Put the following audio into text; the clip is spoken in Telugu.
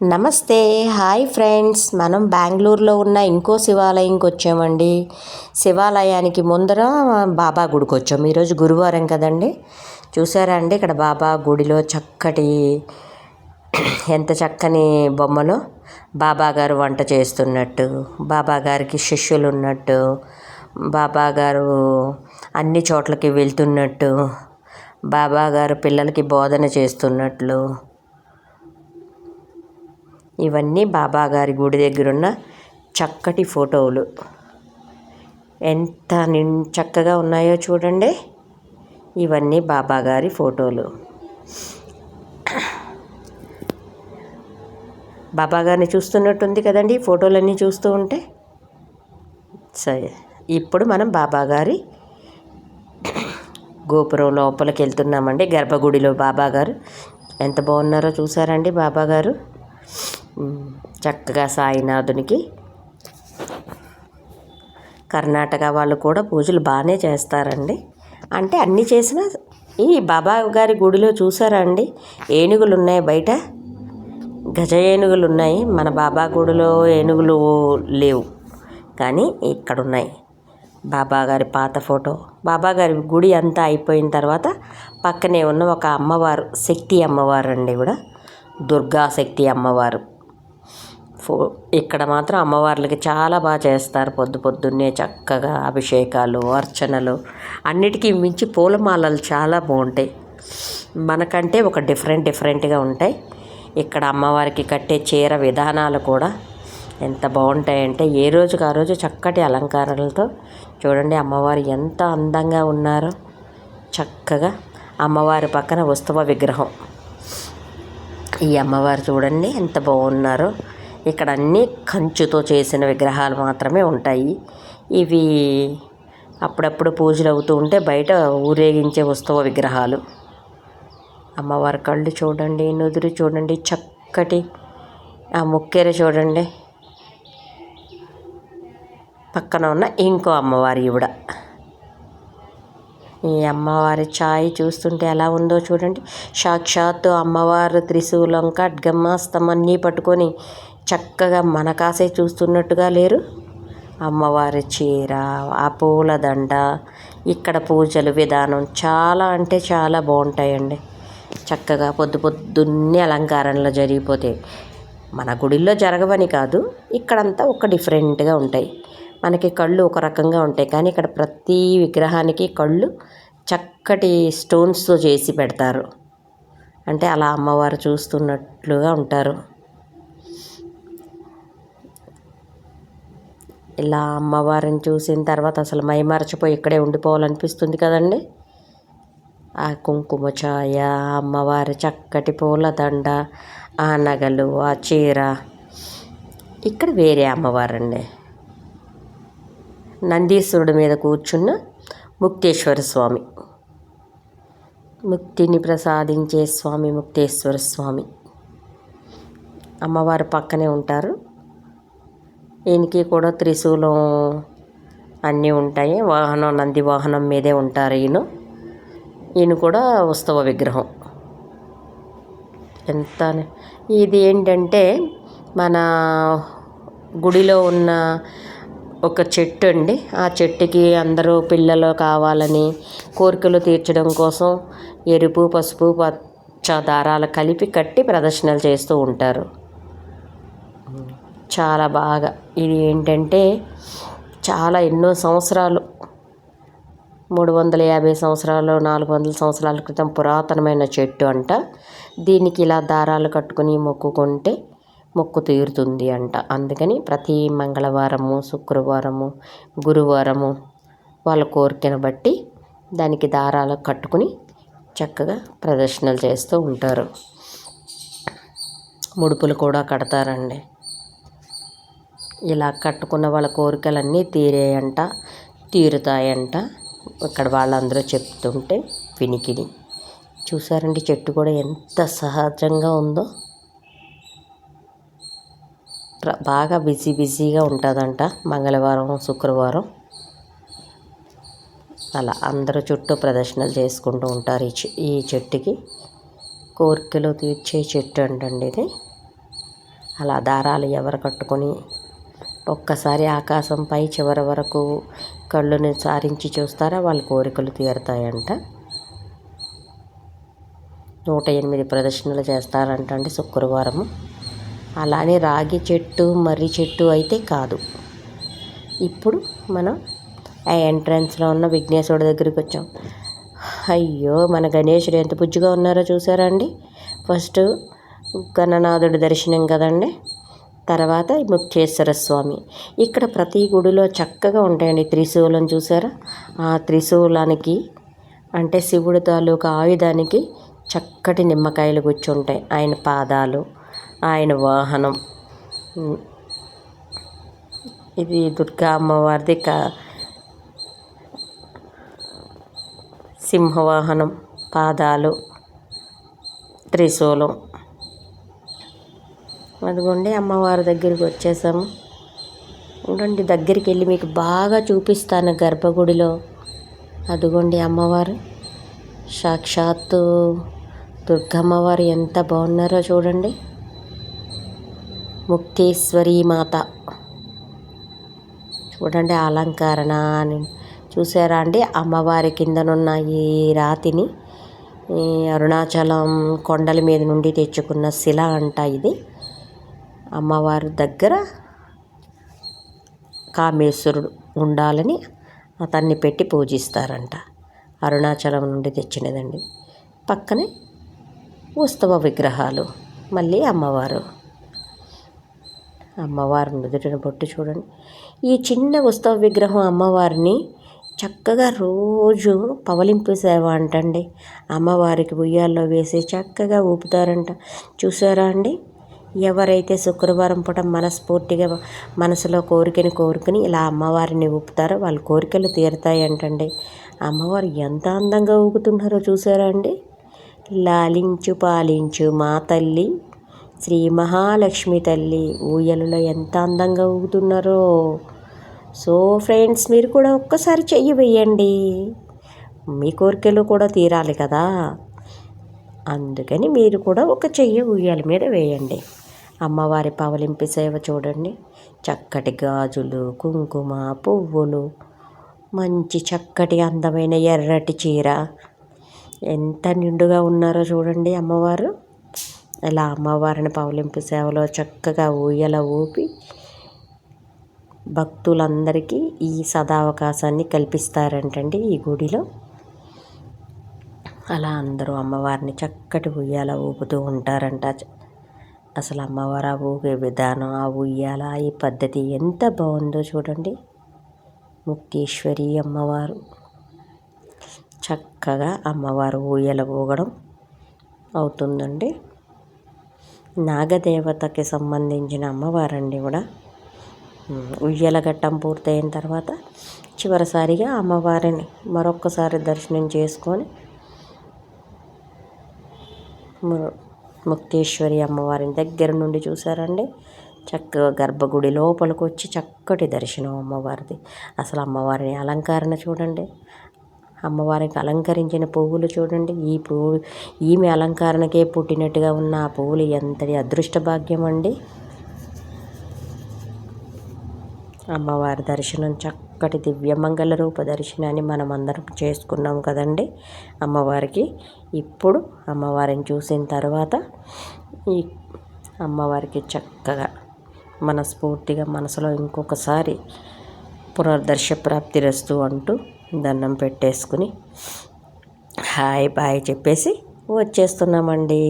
నమస్తే హాయ్ ఫ్రెండ్స్. మనం బెంగళూరులో ఉన్న ఇంకో శివాలయంకి వచ్చామండి. శివాలయానికి ముందర బాబా గుడికి వచ్చాం. ఈరోజు గురువారం కదండి. చూసారా అండి ఇక్కడ బాబా గుడిలో చక్కటి ఎంత చక్కని బొమ్మలో. బాబా గారు వంట చేస్తున్నట్టు బాబా గారికి శిష్యులు ఉన్నట్టు బాబాగారు అన్ని చోట్లకి వెళ్తున్నట్టు బాబా గారు పిల్లలకి బోధన చేస్తున్నట్లు ఇవన్నీ బాబాగారి గుడి దగ్గర ఉన్న చక్కటి ఫోటోలు. ఎంత నిం చక్కగా ఉన్నాయో చూడండి. ఇవన్నీ బాబాగారి ఫోటోలు. బాబాగారిని చూస్తున్నట్టుంది కదండి ఈ ఫోటోలన్నీ చూస్తూ ఉంటే. సరే ఇప్పుడు మనం బాబాగారి గోపురం లోపలికి వెళ్తున్నామండి గర్భగుడిలో బాబాగారు. ఎంత బాగున్నారో చూసారండి బాబా గారు చక్కగా సాయినాథునికి కర్ణాటక వాళ్ళు కూడా పూజలు బాగానే చేస్తారండి. అంటే అన్నీ చేసిన ఈ బాబా గారి గుడిలో చూసారా అండి? ఏనుగులు ఉన్నాయి బయట. గజ ఏనుగులు ఉన్నాయి. మన బాబా గుడిలో ఏనుగులు లేవు. కానీ ఇక్కడ ఉన్నాయి బాబా గారి పాత ఫోటో. బాబా గారి గుడి అంతా అయిపోయిన తర్వాత పక్కనే ఉన్న ఒక అమ్మవారు శక్తి అమ్మవారు అండి కూడా దుర్గా శక్తి అమ్మవారు. ఫో ఇక్కడ మాత్రం అమ్మవార్లకి చాలా బాగా చేస్తారు పొద్దు పొద్దున్నే చక్కగా అభిషేకాలు అర్చనలు. అన్నిటికీ మించి పూలమాలలు చాలా బాగుంటాయి. మనకంటే ఒక డిఫరెంట్ డిఫరెంట్గా ఉంటాయి. ఇక్కడ అమ్మవారికి కట్టే చీర విధానాలు కూడా ఎంత బాగుంటాయంటే ఏ రోజుకి ఆ రోజు చక్కటి అలంకారాలతో చూడండి అమ్మవారు ఎంత అందంగా ఉన్నారో. చక్కగా అమ్మవారి పక్కన ఉత్సవ విగ్రహం. ఈ అమ్మవారు చూడండి ఎంత బాగున్నారో. ఇక్కడ అన్నీ కంచుతో చేసిన విగ్రహాలు మాత్రమే ఉంటాయి. ఇవి అప్పుడప్పుడు పూజలు అవుతూ ఉంటే బయట ఊరేగించే ఉత్సవ విగ్రహాలు. అమ్మవారి కళ్ళు చూడండి నుదురు చూడండి చక్కటి ఆ ముక్కెర చూడండి. పక్కన ఉన్న ఇంకో అమ్మవారి ఈవిడ. ఈ అమ్మవారి ఛాయ్ చూస్తుంటే ఎలా ఉందో చూడండి. సాక్షాత్తు అమ్మవారు త్రిశూలం ఖడ్గమ్మాస్తం అన్నీ పట్టుకొని చక్కగా మన కాసే చూస్తున్నట్టుగా లేరు. అమ్మవారి చీర ఆ పూలదండ ఇక్కడ పూజలు విధానం చాలా అంటే చాలా బాగుంటాయండి. చక్కగా పొద్దు పొద్దున్నే అలంకారంలో జరిగిపోతాయి. మన గుడిలో జరగవని కాదు ఇక్కడంతా ఒక డిఫరెంట్గా ఉంటాయి. మనకి కళ్ళు ఒక రకంగా ఉంటాయి. కానీ ఇక్కడ ప్రతి విగ్రహానికి కళ్ళు చక్కటి స్టోన్స్తో చేసి పెడతారు. అంటే అలా అమ్మవారు చూస్తున్నట్లుగా ఉంటారు. ఇలా అమ్మవారిని చూసిన తర్వాత అసలు మైమరచిపోయి ఇక్కడే ఉండిపోవాలనిపిస్తుంది కదండి. ఆ కుంకుమ ఛాయ అమ్మవారి చక్కటి పూలదండ ఆ నగలు ఆ చీర. ఇక్కడ వేరే అమ్మవారండి. నందీశ్వరుడి మీద కూర్చున్న ముక్తేశ్వర స్వామి. ముక్తిని ప్రసాదించే స్వామి ముక్తేశ్వర స్వామి. అమ్మవారు పక్కనే ఉంటారు. ఈయనకి కూడా త్రిశూలం అన్నీ ఉంటాయి. వాహనం నంది వాహనం మీదే ఉంటారు ఈయన. ఈయన కూడా ఉత్సవ విగ్రహం. ఎంత ఇది ఏంటంటే మన గుడిలో ఉన్న ఒక చెట్టు అండి. ఆ చెట్టుకి అందరూ పిల్లలు కావాలని కోరికలు తీర్చడం కోసం ఎరుపు పసుపు పచ్చ దారాలు కలిపి కట్టి ప్రదర్శనలు చేస్తూ ఉంటారు. చాలా బాగా. ఇది ఏంటంటే చాలా ఎన్నో సంవత్సరాలు మూడు వందల యాభై సంవత్సరాలు నాలుగు వందల సంవత్సరాల క్రితం పురాతనమైన చెట్టు అంట. దీనికి ఇలా దారాలు కట్టుకుని మొక్కుకుంటే మొక్కు తీరుతుంది అంట. అందుకని ప్రతి మంగళవారము శుక్రవారము గురువారము వాళ్ళ కోరికను బట్టి దానికి దారాలు కట్టుకుని చక్కగా ప్రదర్శనలు చేస్తూ ఉంటారు. ముడుపులు కూడా కడతారండి. ఇలా కట్టుకున్న వాళ్ళ కోరికలన్నీ తీరేయంట తీరుతాయంట. ఇక్కడ వాళ్ళందరూ చెప్తుంటే వినికిడి చూసారండి చెట్టు కూడా ఎంత సహజంగా ఉందో? బాగా బిజీ బిజీగా ఉంటుందంట మంగళవారం శుక్రవారం. అలా అందరూ చుట్టూ ప్రదర్శనలు చేసుకుంటూ ఉంటారు ఈ చె- ఈ చెట్టుకి. కోరికలు తీర్చే చెట్టు అంటండి ఇది. అలా దారాలు ఎవరు కట్టుకొని ఒక్కసారి ఆకాశం పై చివరి వరకు కళ్ళుని సారించి చూస్తారా? వాళ్ళ కోరికలు తీరుతాయంట. నూట ఎనిమిది ప్రదర్శనలు చేస్తారంట అండి శుక్రవారము. అలానే రాగి చెట్టు మర్రి చెట్టు అయితే కాదు. ఇప్పుడు మనం ఆ ఎంట్రన్స్లో ఉన్న విఘ్నేశ్వరుడి దగ్గరికి వచ్చాం. అయ్యో మన గణేశుడు ఎంత బుజ్జిగా ఉన్నారో చూసారా అండి? ఫస్ట్ గణనాథుడి దర్శనం కదండి. తర్వాత ముక్తేశ్వర స్వామి. ఇక్కడ ప్రతి గుడిలో చక్కగా ఉంటాయండి త్రిశూలం చూసారా? ఆ త్రిశూలానికి అంటే శివుడి తాలూకా ఆయుధానికి చక్కటి నిమ్మకాయలు కూర్చుంటాయి. ఆయన పాదాలు ఆయన వాహనం. ఇది దుర్గా అమ్మవారిది క సింహవాహనం పాదాలు త్రిశూలం. అదిగోండి అమ్మవారి దగ్గరికి వచ్చేసాము. ఉండండి దగ్గరికి వెళ్ళి మీకు బాగా చూపిస్తాను గర్భగుడిలో. అదిగోండి అమ్మవారు. సాక్షాత్తు దుర్గమ్మవారు ఎంత బాగున్నారో చూడండి. ముక్తేశ్వరి మాత. చూడండి అలంకరణ అని. చూసారా అండి? అమ్మవారి కిందనున్న ఈ రాతిని అరుణాచలం కొండల మీద నుండి తెచ్చుకున్న శిల అంట ఇది. అమ్మవారి దగ్గర కామేశ్వరుడు ఉండాలని అతన్ని పెట్టి పూజిస్తారంట. అరుణాచలం నుండి తెచ్చినదండి. పక్కనే ఉత్సవ విగ్రహాలు మళ్ళీ అమ్మవారు. అమ్మవారు నుదుటిన బొట్టు చూడండి. ఈ చిన్న ఉత్సవ విగ్రహం అమ్మవారిని చక్కగా రోజు పవలింపు సేవ అంటండి. అమ్మవారికి ఉయ్యాల్లో వేసి చక్కగా ఊపుతారంట. చూసారా అండి? ఎవరైతే శుక్రవారం పూట మనస్ఫూర్తిగా మనసులో కోరికని కోరుకుని ఇలా అమ్మవారిని ఊపుతారో వాళ్ళ కోరికలు తీరుతాయి అంటండి. అమ్మవారు ఎంత అందంగా ఊపుతున్నారో చూసారా అండి? లాలించు పాలించు మా తల్లి శ్రీ మహాలక్ష్మి తల్లి ఊయలలో ఎంత అందంగా ఊగుతున్నారో. సో ఫ్రెండ్స్ మీరు కూడా ఒక్కసారి చెయ్యి వేయండి. మీ కోరికలు కూడా తీరాలి కదా. అందుకని మీరు కూడా ఒక చెయ్యి ఉయ్యాల మీద వేయండి. అమ్మవారి పవలింపి సేవ చూడండి. చక్కటి గాజులు కుంకుమ పువ్వులు మంచి చక్కటి అందమైన ఎర్రటి చీర. ఎంత నిండుగా ఉన్నారో చూడండి అమ్మవారు. ఇలా అమ్మవారిని పవలింపు సేవలో చక్కగా ఊయల ఊపి భక్తులందరికీ ఈ సదావకాశాన్ని కల్పిస్తారంటండి ఈ గుడిలో. అలా అందరూ అమ్మవారిని చక్కటి ఉయ్యాల ఊపుతూ ఉంటారంట. అసలు అమ్మవారు ఆ ఊగే విధానం ఆ ఉయ్యాల ఈ పద్ధతి ఎంత బాగుందో చూడండి. ముక్తేశ్వరి అమ్మవారు. చక్కగా అమ్మవారు ఊయల ఊగడం అవుతుందండి. నాగదేవతకి సంబంధించిన అమ్మవారండి కూడా. ఉయ్యల ఘట్టం పూర్తయిన తర్వాత చివరిసారిగా అమ్మవారిని మరొక్కసారి దర్శనం చేసుకొని ముక్తేశ్వరి అమ్మవారిని దగ్గర నుండి చూసారండి చక్కగా గర్భగుడి లోపలికి వచ్చి చక్కటి దర్శనం అమ్మవారిది. అసలు అమ్మవారిని అలంకరణ చూడండి. అమ్మవారికి అలంకరించిన పువ్వులు చూడండి. ఈ పువ్వు ఈమె అలంకరణకే పుట్టినట్టుగా ఉన్న ఆ పువ్వులు ఎంతటి అదృష్ట భాగ్యం అండి అమ్మవారి దర్శనం చక్క చక్కటి దివ్యమంగళ రూప దర్శనాన్ని మనం అందరం చేసుకున్నాం కదండి అమ్మవారికి. ఇప్పుడు అమ్మవారిని చూసిన తర్వాత ఈ అమ్మవారికి చక్కగా మనస్ఫూర్తిగా మనసులో ఇంకొకసారి పునర్దర్శ ప్రాప్తి రస్తు అంటూ దండం పెట్టేసుకుని హాయ్ బాయ్ చెప్పేసి వచ్చేస్తున్నామండి.